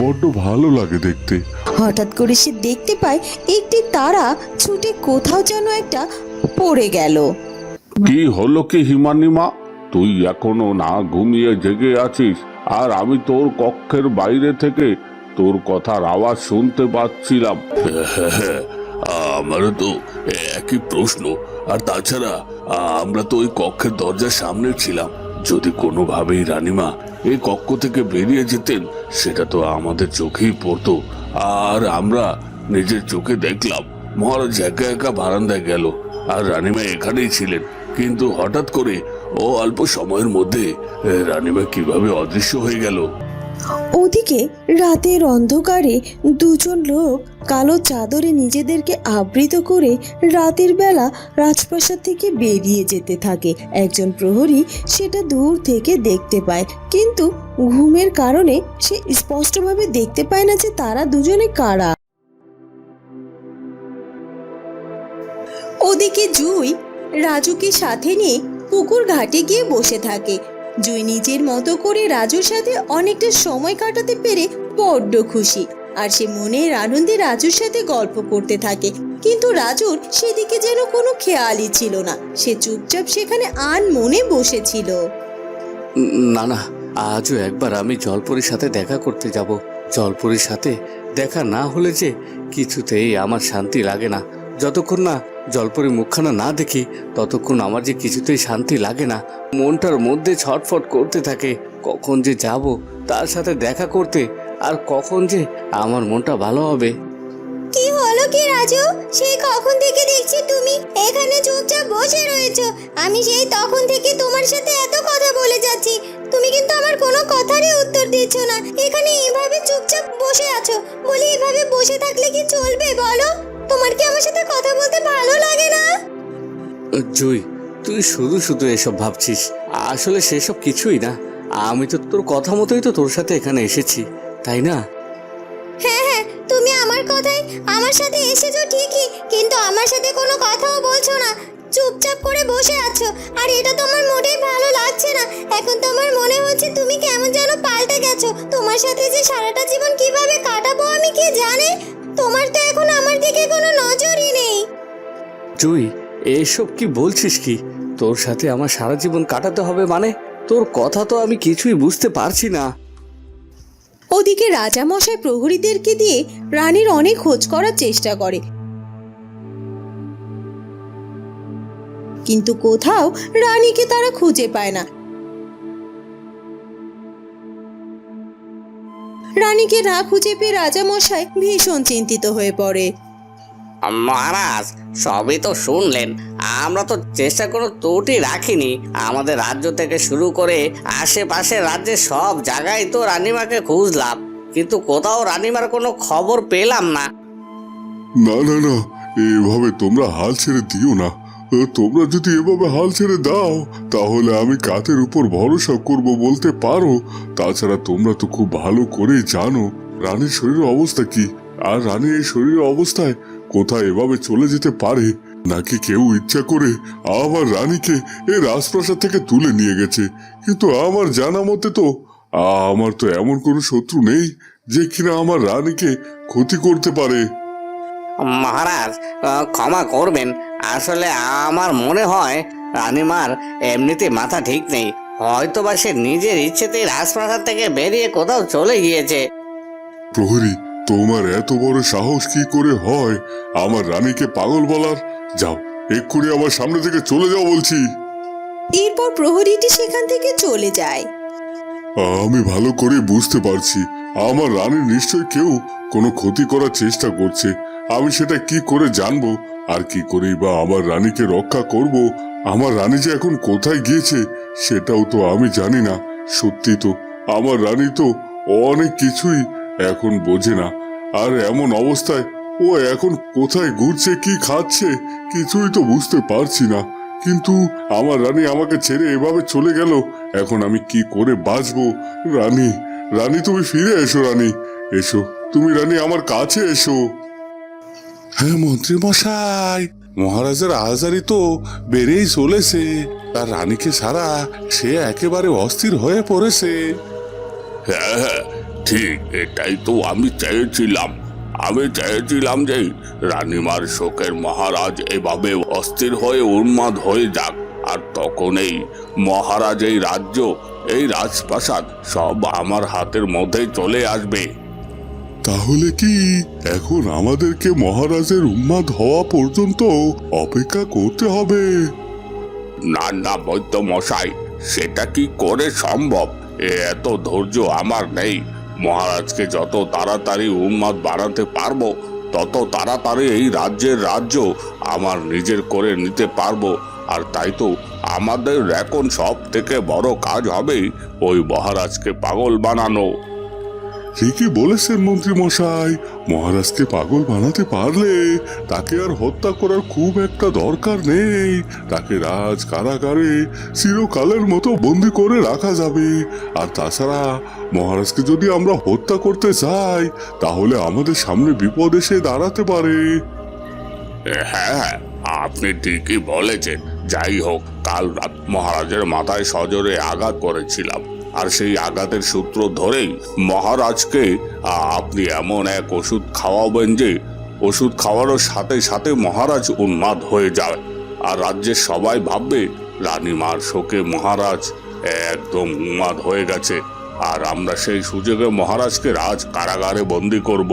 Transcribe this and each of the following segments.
বড্ড ভালো লাগে দেখতে। হঠাৎ করে সে দেখতে পায় একটি তারা ছুটে কোথাও যেন একটা পড়ে গেল। কি হলো কি হিমানিমা? তুই এখনও না ঘুমিয়ে জেগে আছিস? আর আমি তোর কক্ষের বাইরে থেকে তোর কথার আওয়াজ শুনতে পাচ্ছিলাম। আমারও তো একই প্রশ্ন। আর তাছাড়া আমরা তো ওই কক্ষের দরজার সামনে ছিলাম। যদি কোনোভাবেই রানীমা এই কক্ষ থেকে বেরিয়ে যেতেন, সেটা তো আমাদের চোখেই পড়তো। আর আমরা নিজের চোখে দেখলাম, মহারাজ একা একা বারান্দায় গেল, আর রানিমা এখানেই ছিলেন। কিন্তু হঠাৎ করে ও অল্প সময়ের মধ্যে রানিমা কীভাবে অদৃশ্য হয়ে গেল? ওদিকে রাতের অন্ধকারে দুজন লোক কালো চাদরে নিজেদেরকে আবৃত করে রাতের বেলা রাজপ্রাসাদ থেকে বেরিয়ে যেতে থাকে। একজন প্রহরী সেটা দূর থেকে দেখতে পায়, কিন্তু ঘুমের কারণে সে স্পষ্টভাবে দেখতে পায় না যে তারা দুজনে কারা। ওদিকে জুই রাজুকে সাথে নিয়ে পুকুর ঘাটে গিয়ে বসে থাকে। জুই নিজের মতো করে রাজুর সাথে অনেকটা সময় কাটাতে পেরে বড্ড খুশি। আর সে মনের আনন্দে রাজুর সাথে গল্প করতে থাকে। কিন্তু রাজুর সেদিকে যেন কোনো খেয়ালই ছিল না। সে চুপচাপ সেখানে আন মনে বসেছিল। না না আজও একবার আমি জলপরির সাথে দেখা করতে যাব। জলপরির সাথে দেখা না হলে যে কিছুতেই আমার শান্তি লাগে না। যতক্ষণ না জলপরি মুখখানা না দেখি, ততক্ষণ আমার যে কিছুতেই শান্তি লাগে না। মনটার মধ্যে ছটফট করতে থাকে, কখন যে যাব, তার সাথে দেখা করতে, আর কখন যে আমার মনটা ভালো হবে। কি হলো কি রাজু? সেই কখন থেকে দেখছি তুমি এখানে চুপচাপ বসে রয়েছো। আমি সেই তখন থেকে তোমার সাথে এত কথা বলে যাচ্ছি। তুমি কিন্তু আমার কোনো কথারই উত্তর বসে আছো? বলি এভাবে বসে থাকলে কি চলবে বলো? তোমার কি আমার সাথে কথা বলতে ভালো লাগে না? জুই তুই শুধু শুধু এসব ভাবছিস। আসলে সেসব কিছুই না। আমি তো তোর কথা মতোই তো তোর সাথে এখানে এসেছি তাই না? হ্যাঁ হ্যাঁ তুমি আমার কথাই আমার সাথে এসেছ ঠিকই কিন্তু আমার সাথে কোনো কথাও বলছো না। চুপচাপ করে বসে আছো। আর এটা তো আমার মোটেই ভালো লাগছে না। এখন তো আমার মনে হচ্ছে তুমি কেমন যেন পাল্টে গেছো। তোমার সাথে যে সারাটা জীবন কীভাবে কাটাবো আমি কি জানি? তোমার তো এখন আমার দিকে কোনো নজরই নেই। জুই এসব কি বলছিস কি? তোর সাথে আমার সারা জীবন কাটাতে হবে মানে? তোর কথা তো আমি কিছুই বুঝতে পারছি না। ওদিকে রাজামশাই প্রহরীদেরকে দিয়ে রানীর অনেক খোঁজ করার চেষ্টা করে। কিন্তু কোথাও রানীকে তারা খুঁজে পায় না। রানীকে না খুঁজে পেয়ে রাজামশাই ভীষণ চিন্তিত হয়ে পড়ে। মহারাজ সবই তো শুনলেন। আমরা তো চেষ্টা কোনো ত্রুটি রাখিনি। আমাদের রাজ্য থেকে শুরু করে আশেপাশে রাজ্যের সব জায়গায় তো রানীমাকে খুঁজলাম। কিন্তু কোথাও রানীমার কোনো খবর পেলাম না। না না না এভাবে তোমরা হাল ছেড়ে দিও না। তোমরা যদি এভাবে হাল ছেড়ে দাও, তাহলে আমি কাতের উপর ভরসা করব বলতে পারো। তাছাড়া তোমরা তো খুব ভালো করেই জানো, রানীর শরীরের অবস্থা কি। আর রানী এই শরীরের অবস্থায় কোথায় এভাবে চলে যেতে পারে, নাকি কেউ ইচ্ছা করে আমার রানীকে এই রাজপ্রাসাদ থেকে তুলে নিয়ে গেছে। কিন্তু আমার জানা মতে তো আমার তো এমন কোনো শত্রু নেই যে কিনা আমার রানীকে ক্ষতি করতে পারে। মহারাজ ক্ষমা করবেন। আসলে আমার মনে হয় রানীমার এমনিতে মাথা ঠিক নেই। হয়তো বা সে নিজের ইচ্ছেতেই রাজপ্রাসাদ থেকে বেরিয়ে কোথাও চলে গিয়েছে। প্রহরী তোমার এত বড় সাহস কি করে হয়? আমার রানীকে পাগল বলার? যাও এক্ষুনি আমার সামনে থেকে চলে যাও বলছি। এরপর প্রহরীটি সেখান থেকে চলে যায়। আমি ভালো করে বুঝতে পারছি। আমার রানীর নিশ্চয় কেউ কোনো ক্ষতি করার চেষ্টা করছে। আমি সেটা কি করে জানব? আর কি করেই বা আমার রানীকে রক্ষা করব? আমার রানী যে এখন কোথায় গিয়েছে, সেটাও তো আমি জানি না। সত্যি তো, আমার রানী তো অনেক কিছুই এখন বোঝে না। আর এমন অবস্থায় ও এখন কোথায় ঘুরছে, কি খাচ্ছে, কিছুই তো বুঝতে পারছি না। কিন্তু আমার রানী আমাকে ছেড়ে এভাবে চলে গেল, এখন আমি কি করে বাঁচবো? রানী রানী তুমি ফিরে এসো রানী। এসো, তুমি রানী আমার কাছে এসো। হ্যাঁ মন্ত্রী মশাই মহারাজের আহাজারি তো বেড়েই চলেছে। আর রানীকে সারা সে একেবারে অস্থির হয়ে পড়েছে। হ্যাঁ হ্যাঁ ঠিক, এটাই তো আমি চেয়েছিলাম। আমি চেয়েছিলাম যে রানীমার শোকের মহারাজ এভাবে অস্থির হয়ে উন্মাদ হয়ে যাক। আর তখন এই মহারাজ এই রাজ্য, এই রাজপ্রাসাদ সব আমার হাতের মধ্যেই চলে আসবে। তাহলে কি এখন আমাদেরকে মহারাজের উন্মাদ হওয়া পর্যন্ত অপেক্ষা করতে হবে? না না, বৈদ্য মশাই, সেটা কি করে সম্ভব? এত ধৈর্য আমার নেই। মহারাজকে যত তাড়াতাড়ি উন্মাদ বানাতে পারব, তত তাড়াতাড়ি এই রাজ্যের রাজ্য আমার নিজের করে নিতে পারব। আর তাই তো আমাদের এখন সব থেকে বড় কাজ হবে ওই মহারাজকে পাগল বানানো। ঠিকই বলেছেন মন্ত্রী মশাই মহারাজকে পাগল বানাতে পারলে তাকে আর হত্যা করার খুব একটা দরকার নেই। তাকে রাজ কারাগারে চিরকালের মতো বন্দি করে রাখা যাবে। আর তাছাড়া মহারাজকে যদি আমরা হত্যা করতে চাই, তাহলে আমাদের সামনে বিপদ এসে দাঁড়াতে পারে। হ্যাঁ আপনি ঠিকই বলেছেন। যাই হোক, কাল রাত মহারাজের মাথায় সজোরে আঘাত করেছিলাম। আর সেই আঘাতের সূত্র ধরেই মহারাজকে আপনি এমন এক ওষুধ খাওয়াবেন যে ওষুধ খাওয়ানোর সাথে সাথে মহারাজ উন্মাদ হয়ে যায়। আর রাজ্যের সবাই ভাববে রানীমার শোকে মহারাজ একদম উন্মাদ হয়ে গেছে। আর আমরা সেই সুযোগে মহারাজকে রাজ কারাগারে বন্দি করব।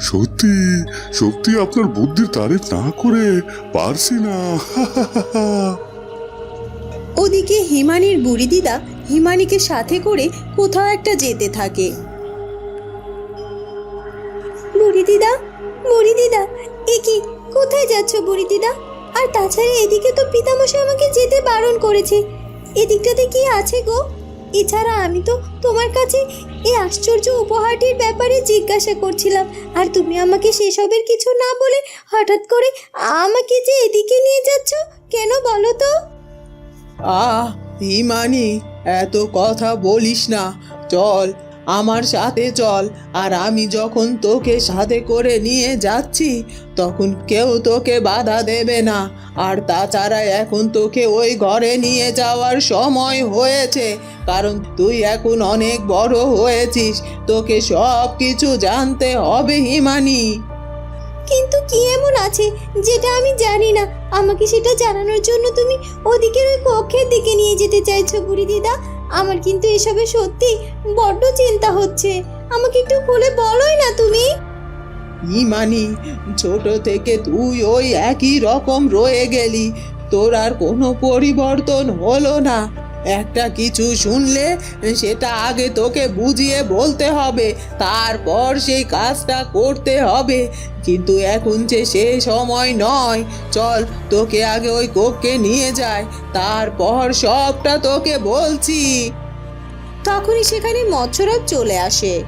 সত্যি সত্যি আপনার বুদ্ধির তারিফ না করে পারছি না। ওদিকে হিমানির বুড়ি দিদা হিমানিকে সাথে করে কোথাও একটা যেতে থাকে। বুড়ি দিদা বুড়ি দিদা, এ কি? কোথায় যাচ্ছ বুড়ি দিদা? আর তাছাড়া এদিকে তো পিতামশাই আমাকে যেতে বারণ করেছে। এদিকটাতে কি আছে গো? এছাড়া আমি তো তোমার কাছে এই আশ্চর্য উপহারটির ব্যাপারে জিজ্ঞাসা করছিলাম। আর তুমি আমাকে সেসবের কিছু না বলে হঠাৎ করে আমাকে যে এদিকে নিয়ে যাচ্ছ, কেন বলো তো? আহ হিমানি এত কথা বলিস না। চল, আমার সাথে চল। আর আমি যখন তোকে সাথে করে নিয়ে যাচ্ছি, তখন কেউ তোকে বাধা দেবে না। আর তাছাড়া এখন তোকে ওই ঘরে নিয়ে যাওয়ার সময় হয়েছে। কারণ তুই এখন অনেক বড় হয়েছিস। তোকে সব কিছু জানতে হবে, হিমানি। কিন্তু কি এমন আছে যেটা আমি জানি না? আমাকে সেটা জানানোর জন্য তুমি ওদিকের ওই কক্ষের দিকে নিয়ে যেতে চাইছো বুড়ি দিদা। আমার কিন্তু এসবে সত্যি বড্ড চিন্তা হচ্ছে। আমাকে একটু খুলে বলোই না তুমি। ইমানি, ছোট থেকে তুই ওই একই রকম রয়ে গেলি। তোর আর কোনো পরিবর্তন হলো না। একটা কিছু শুনলে সেটা আগে তোকে বুঝিয়ে বলতে হবে তারপর সেই কাজটা করতে হবে। কিন্তু এখন যে সে সময় নয় চল তোকে আগে ওই কোককে নিয়ে যায় তারপর সবটা তোকে বলছি। তখনই সেখানে মৎস্যরাজ চলে আসে।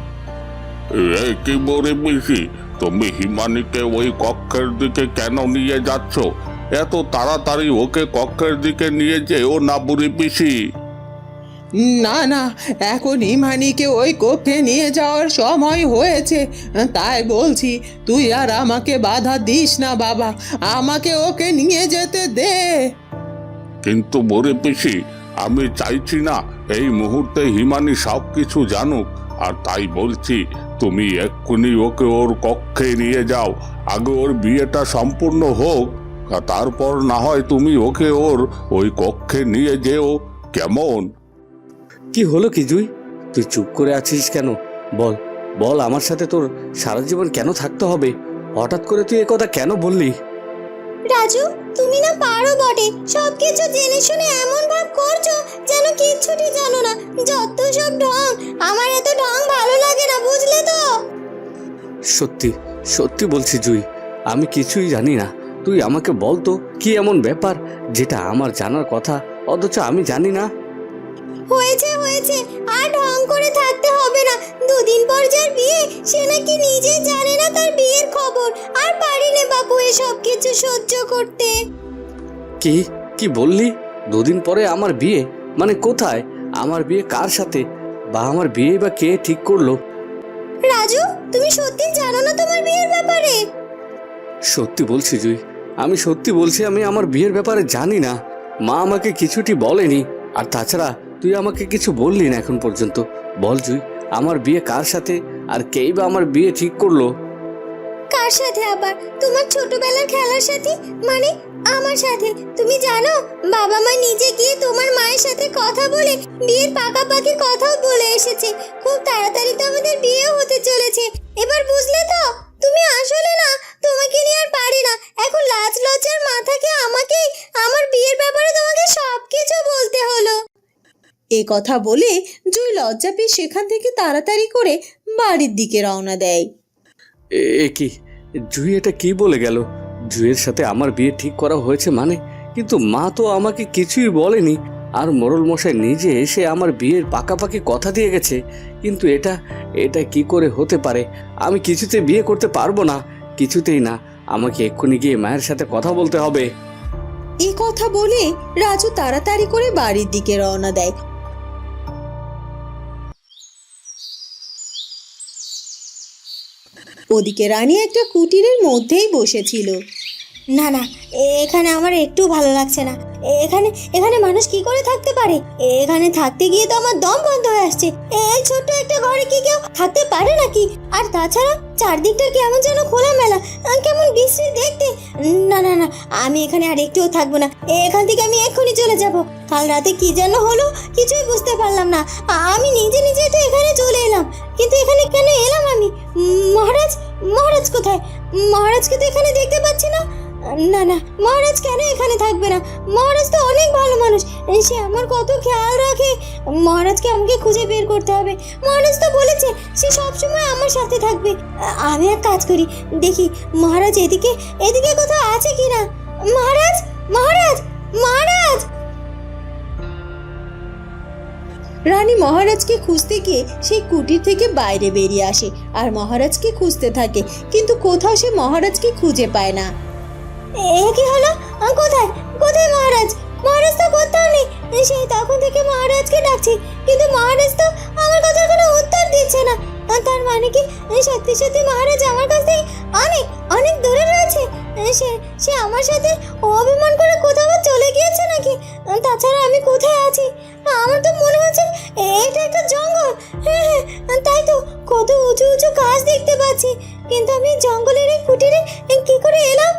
বেশি তুমি হিমানিকে ওই কক্ষের দিকে কেন নিয়ে যাচ্ছ? এত তাড়াতাড়ি ওকে কক্ষের দিকে নিয়ে যেও না বুড়ি পিসি। না না এখন ইমানিকে ওই কক্ষে নিয়ে যাওয়ার সময় হয়েছে। তাই বলছি তুই আর আমাকে বাধা দিস না বাবা। আমাকে ওকে নিয়ে যেতে দে। কিন্তু বুড়ি পিসি আমি চাইছি না এই মুহূর্তে হিমানি সব কিছু জানুক। আর তাই বলছি তুমি এক্ষুনি ওকে ওর কক্ষে নিয়ে যাও। আগে ওর বিয়েটা সম্পূর্ণ হোক। আর তারপর না হয় তুমি ওকে ওর ওই কক্ষে নিয়ে যেও। কেমন? কি হলো কি জুই? তুই চুপ করে আছিস কেন? বল বল আমার সাথে তোর সারা জীবন কেন থাকতে হবে? হঠাৎ করে তুই এ কথা কেন বললি? রাজু তুমি না পারো বটে। সব কিছু জেনে শুনে এমন ভাব করছ যেন কিচ্ছুটি জানো না। যত সব ঢং আমার এত ঢং ভালো লাগে না বুঝলে তো? সত্যি সত্যি বলছি জুই আমি কিছুই জানি না। তুই আমাকে বলতো কি এমন ব্যাপার যেটা আমার জানার কথা? অথচ আমি জানি না। হয়েছে হয়েছে। আর ঢং করে থাকতে হবে না। দুদিন পর যার বিয়ে সে নাকি নিজে জানে না তার বিয়ের খবর। আর পারি না বাপু এসব কিছু সহ্য করতে। কি? কি বললি? দুদিন পরে আমার বিয়ে? মানে কোথায়? আমার বিয়ে কার সাথে? বা আমার বিয়ে বা কে ঠিক করল? রাজু তুমি সত্যি জানো না তোমার বিয়ের ব্যাপারে? সত্যি বলছি জুই। আমি সত্যি বলছি, আমি আমার বিয়ের ব্যাপারে জানি না। মা আমাকে কিছুটি বলেনি, আর তাছাড়া তুই আমাকে কিছু বললি না এখন পর্যন্ত। বল জুই, আমার বিয়ে কার সাথে, আর কেই বা আমার বিয়ে ঠিক করল? কার সাথে আবার? তোমার ছোটবেলার খেলার সাথে? মানে আমার সাথে? তুমি জানো, বাবা মা নিজে গিয়ে তোমার মায়ের সাথে কথা বলে বিয়ের পাকাপাকি কথাও বলে এসেছে। খুব তাড়াতাড়ি তো আমাদের বিয়ে হতে চলেছে। এবার বুঝলে তো? তুমি আসলে না, তোমাকে নিয়ে আর পারি না। এখন লাজ লজ্জার মাথাকে আমাকেই, আমার বিয়ের ব্যাপারে তোমাকে সবকিছু বলতে হলো। এ কথা বলে জুই লজ্জা পেয়ে সেখান থেকে তাড়াতাড়ি করে বাড়ির দিকে রওনা দেয়। এ কি? জুই এটা কি বলে গেল? জুইয়ের সাথে আমার বিয়ে ঠিক করা হয়েছে মানে? কিন্তু মা তো আমাকে কিছুই বলেনি। আর মোরল মশাই নিজে এসে আমার বিয়ের পাকাপাকি কথা দিয়ে গেছে। কিন্তু এটা এটা কি করে হতে পারে? আমি কিছুতে বিয়ে করতে পারব না। কিছুতেই না। আমাকে এক্ষুনি গিয়ে মায়ের সাথে কথা বলতে হবে। এ কথা বলে রাজু তাড়াতাড়ি করে বাড়ির দিকে রওনা দেয়। ওদিকে রানী একটা কুটিরের মধ্যেই বসেছিল। না না এখানে আমার একটু ভালো লাগছে না। এখানে এখানে মানুষ কি করে থাকতে পারে? এখানে থাকতে গিয়ে তো আমার দম বন্ধ হয়ে আসছে। এই ছোট্ট একটা ঘরে কি কেউ থাকতে পারে নাকি? আর তাছাড়া চারদিকটা কেমন যেন খোলামেলা আহ, কেমন বিশ্রী দেখতে। না না না আমি এখানে আর একটুও থাকব না। এখান থেকে আমি এক্ষুনি চলে যাব। কাল রাতে কি যেন হলো কিছুই বুঝতে পারলাম না। আমি নিজে নিজে তো এখানে চলে এলাম। কিন্তু এখানে কেন এলাম আমি? মহারাজ মহারাজ কোথায়? মহারাজকে তো এখানে দেখতে পাচ্ছি না। না না, মহারাজ কেন এখানে থাকবে না? মহারাজ তো অনেক ভালো মানুষ। সে আমার কত খেয়াল রাখে। মহারাজকে আমাকে খুঁজে বের করতে হবে। মহারাজ তো বলেছে, সে সবসময় আমার সাথে থাকবে। আমি এক কাজ করি, দেখি মহারাজ এদিকে এদিকে কোথাও আছে কি না মহারাজ মহারাজ মহারাজ! রানী মহারাজকে খুঁজতে গিয়ে সেই কুটির থেকে বাইরে বেরিয়ে আসে, আর মহারাজকে খুঁজতে থাকে, কিন্তু কোথাও সে মহারাজকে খুঁজে পায় না। এ কি হলো? কোথায়? কোথায় মহারাজ? মহারাজ তো কোথাও নেই। সেই তখন থেকে মহারাজকে ডাকছি। কিন্তু মহারাজ তো আমার কথা কোনো উত্তর দিচ্ছে না। তার মানে কি? সত্যি সত্যি মহারাজ আমার কাছ থেকে অনেক অনেক দূরে রয়েছে। সে সে আমার সাথে অভিমান করে কোথাও চলে গিয়েছে নাকি? তাছাড়া আমি কোথায় আছি? আমার তো মনে হচ্ছে এটা একটা জঙ্গল। হ্যাঁ হ্যাঁ তাই তো কত উঁচু উঁচু গাছ দেখতে পাচ্ছি। কিন্তু আমি জঙ্গলের এই কুটিরে কি করে এলাম?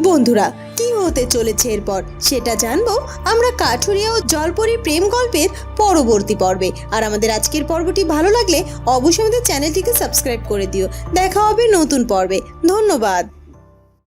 বন্ধুরা, কি হতে চলেছে এরপর? সেটা জানব আমরা কাঠুরিয়া ও জলপরি প্রেম গল্পের পরবর্তী পর্বে। আর আমাদের আজকের পর্বটি ভালো লাগলে অবশ্যই আমাদের চ্যানেলটিকে সাবস্ক্রাইব করে দিও। দেখা হবে নতুন পর্বে। ধন্যবাদ।